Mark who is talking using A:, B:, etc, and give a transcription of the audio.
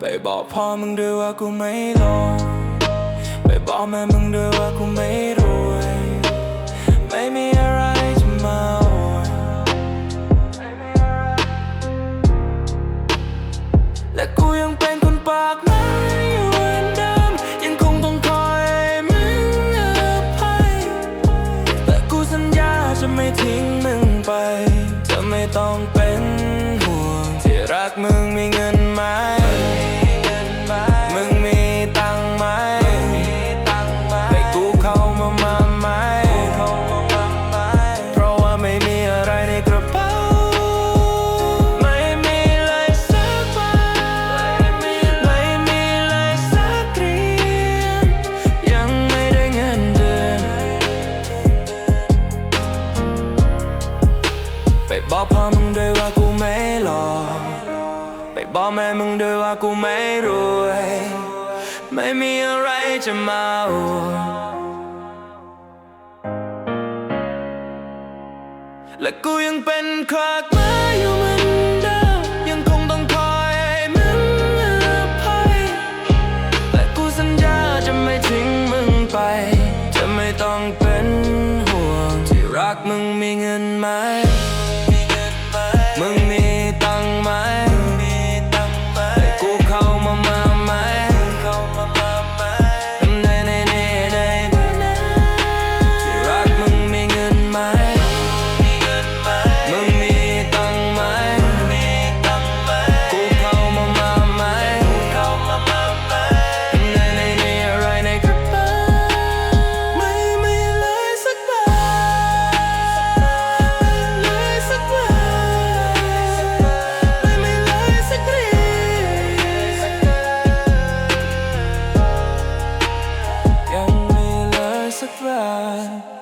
A: ไปบอกพ่อมึงด้วยว่ากูไม่ลงไปบอกแม่มึงด้วยว่ากูไม่รวย ไม่มีอะไรจะมาอวดและกูยังเป็นคนปากไม้อยู่เหมือนเดิม ยังคงต้องคอยให้มึงอภัยแต่กูสัญญาจะไม่ทิ้งมึงไป จะไม่ต้องเป็นห่วงที่รักมึงมีเงิน บอกพ่อมึงด้วยว่ากูไม่หล่อไปบอกแม่มึงด้วยว่ากูไม่รวย ไม่มีอะไรจะมาอวดและกูยังเป็นครากไม้อยู่เหมือนเดิมยังคงต้องคอยให้มึงอภัยและกูสัญญาจะไม่ทิ้งมึงไป จะไม่ต้องเป็นห่วงที่รักมึงมีเงินไหม ยั